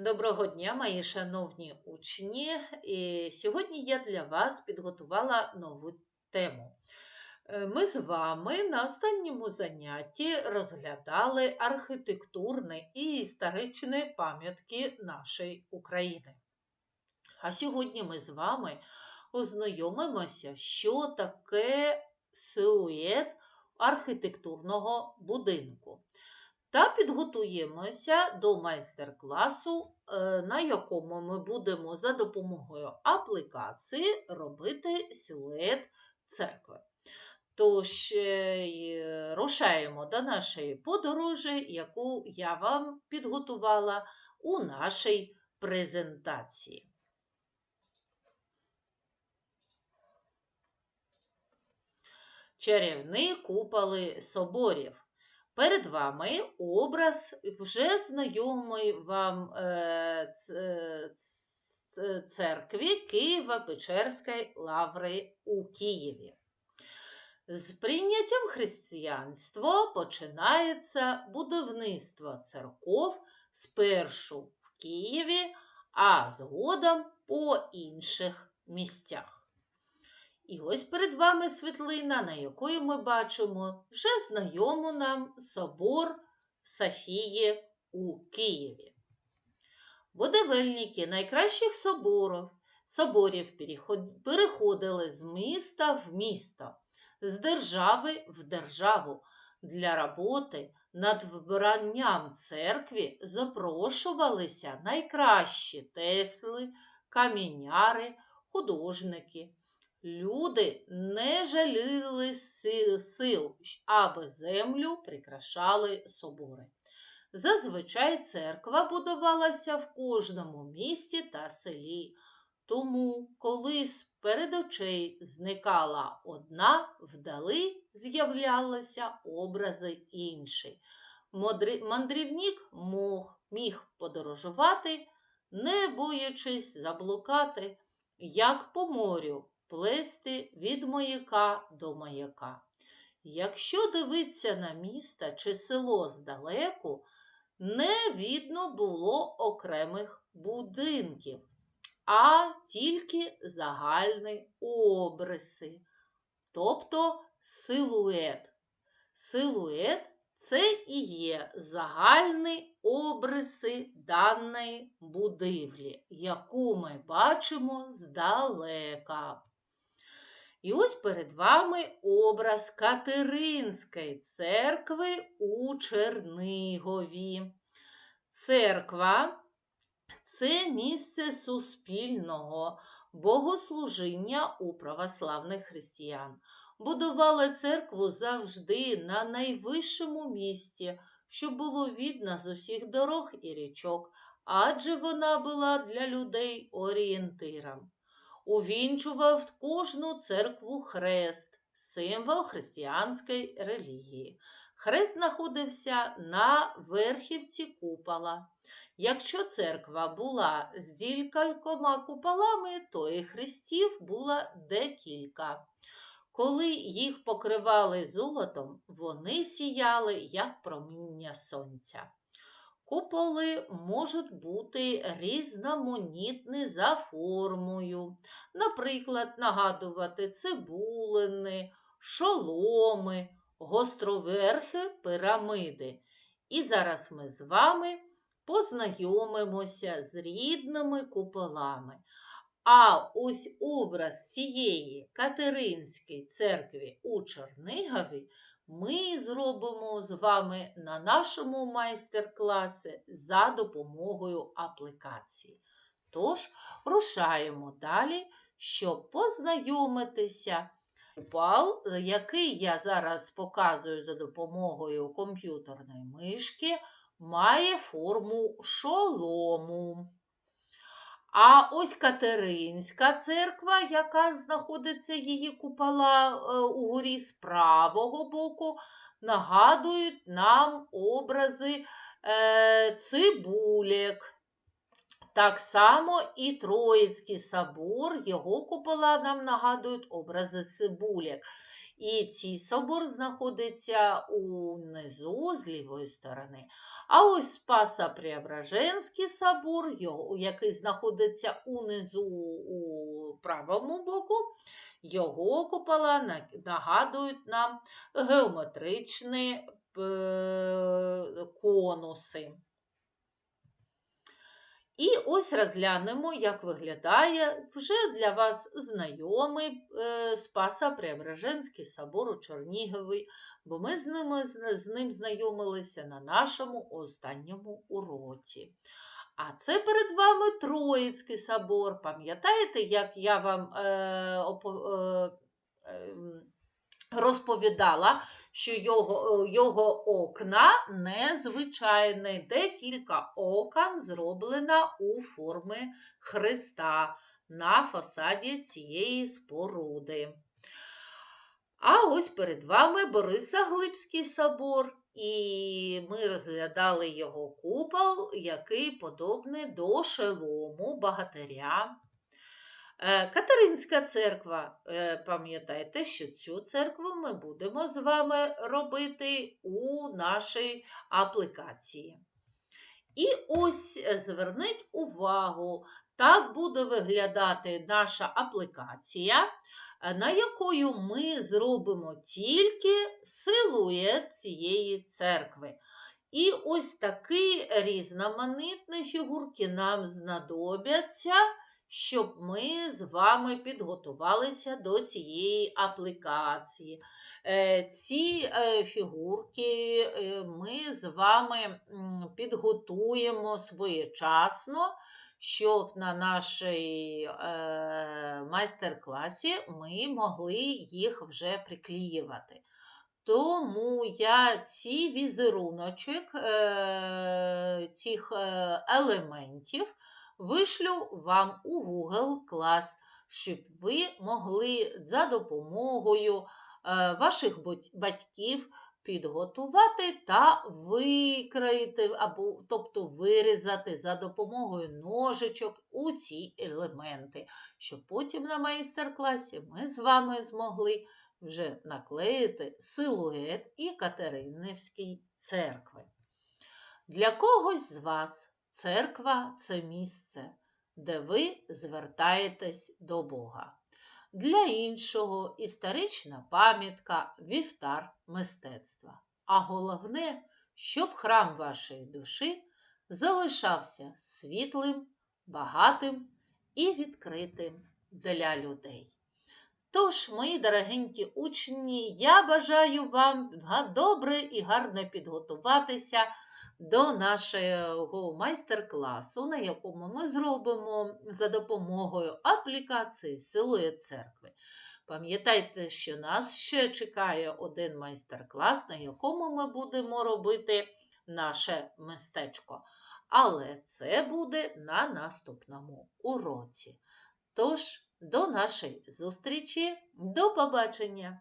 Доброго дня, мої шановні учні. І сьогодні я для вас підготувала нову тему. Е, Ми з вами на останньому занятті розглядали архітектурні і історичні пам'ятки нашої України. А сьогодні ми з вами ознайомимося, що таке силует архітектурного будинку та підготуємося до майстер-класу, е, на якому ми будемо за допомогою аплікації робити силует церкви. Тож, е, рушаємо до нашої подорожі, яку я вам підготувала у нашій презентації. Чарівні куполи соборів. Перед вами образ вже знайомий вам е, ц- церкві Києво-Печерської лаври у Києві. З прийняттям християнства починається будівництво церков спершу в Києві, а згодом по інших місцях. І ось перед вами світлина, на якої ми бачимо вже знайому нам собор Софії у Києві. Будівельники найкращих соборів, соборів переходили з міста в місто, з держави в державу. Для роботи над вбиранням церкві запрошувалися найкращі тесли, каміняри, художники. Люди не жаліли сил, аби землю прикрашали собори. Зазвичай церква будувалася в кожному місті та селі. Тому, коли перед очей зникала одна, вдали з'являлися образи інші. Мог, міг подорожувати, не боячись заблукати, як по морю плести від маяка до маяка. Якщо дивитися на місто чи село здалеку, не видно було окремих будинків, а тільки загальні обриси, тобто силует. Силует це і є загальні обриси даної будівлі, яку ми бачимо здалека. І ось перед вами образ Катеринської церкви у Чернигові. Церква це місце суспільного богослужіння у православних християн. Будували церкву завжди на найвищому місці, щоб було видно з усіх дорог і річок, адже вона була для людей орієнтиром. Увінчував кожну церкву хрест, символ християнської релігії. Хрест знаходився на верхівці купола. Якщо церква була з дількалькома куполами, то і хрестів було декілька. Коли їх покривали золотом, вони сіяли як проміння сонця. Куполи можуть бути різноманітні за формою, наприклад, нагадувати цибулини, шоломи, гостроверхи пірамиди. І зараз ми з вами познайомимося з рідними куполами. А ось образ цієї Катеринської церкви у Чернигові ми зробимо з вами на нашому майстер-класі за допомогою аплікації. Тож, рушаємо далі, щоб познайомитися. Купал, який я зараз показую за допомогою комп'ютерної мишки, має форму шолому. А ось Катеринська церква, яка знаходиться її купола е, угорі з правого боку, нагадують нам образи е, цибулек. Так само і Троїцький собор, його купола нам нагадують образи цибулек. І цей собор знаходиться унизу з лівої сторони. А ось Спаса Преображенський собор, який знаходиться унизу у правому боку, його купола нагадують нам геометричні е, конуси. І ось розглянемо, як виглядає вже для вас знайомий е, Спаса Преображенський собор у Чернігові, бо ми з ним, з ним знайомилися на нашому останньому уроці. А це перед вами Троїцький собор. Пам'ятаєте, як я вам е, е, ем, розповідала, що його, е, його окна незвичайні, де кілька окон зроблено у формі Христа на фасаді цієї споруди. А ось перед вами Борисоглибський собор, і ми розглядали його купол, який подобний до шелому Багатиря. Е, Катеринська церква. Е, Пам'ятайте, що цю церкву ми будемо з вами робити у нашій аплікації. І ось е, зверніть увагу, так буде виглядати наша аплікація, на якою ми зробимо тільки силует цієї церкви. І ось такі різноманітні фігурки нам знадобляться щоб ми з вами підготувалися до цієї аплікації. Е, Ці е, фігурки е, ми з вами підготуємо своєчасно, щоб на нашій майстер-класі ми могли їх вже приклеювати. Тому я ці візеруночок цих елементів вишлю вам у Google Class, щоб ви могли за допомогою е, ваших батьків підготувати та викроїти, або, тобто вирізати за допомогою ножичок у ці елементи, щоб потім на майстер-класі ми з вами змогли вже наклеїти силует і Катеринівської церкви. Для когось з вас церква це місце, де ви звертаєтесь до Бога. Для іншого історична пам'ятка, вівтар мистецтва. А головне, щоб храм вашої душі залишався світлим, багатим і відкритим для людей. Тож, мої дорогенькі учні, я бажаю вам добре і гарно підготуватися до нашого майстер-класу, на якому ми зробимо за допомогою аплікації Силует церкви. Пам'ятайте, що нас ще чекає один майстер-клас, на якому ми будемо робити наше мистечко. Але це буде на наступному уроці. Тож, до нашої зустрічі, до побачення!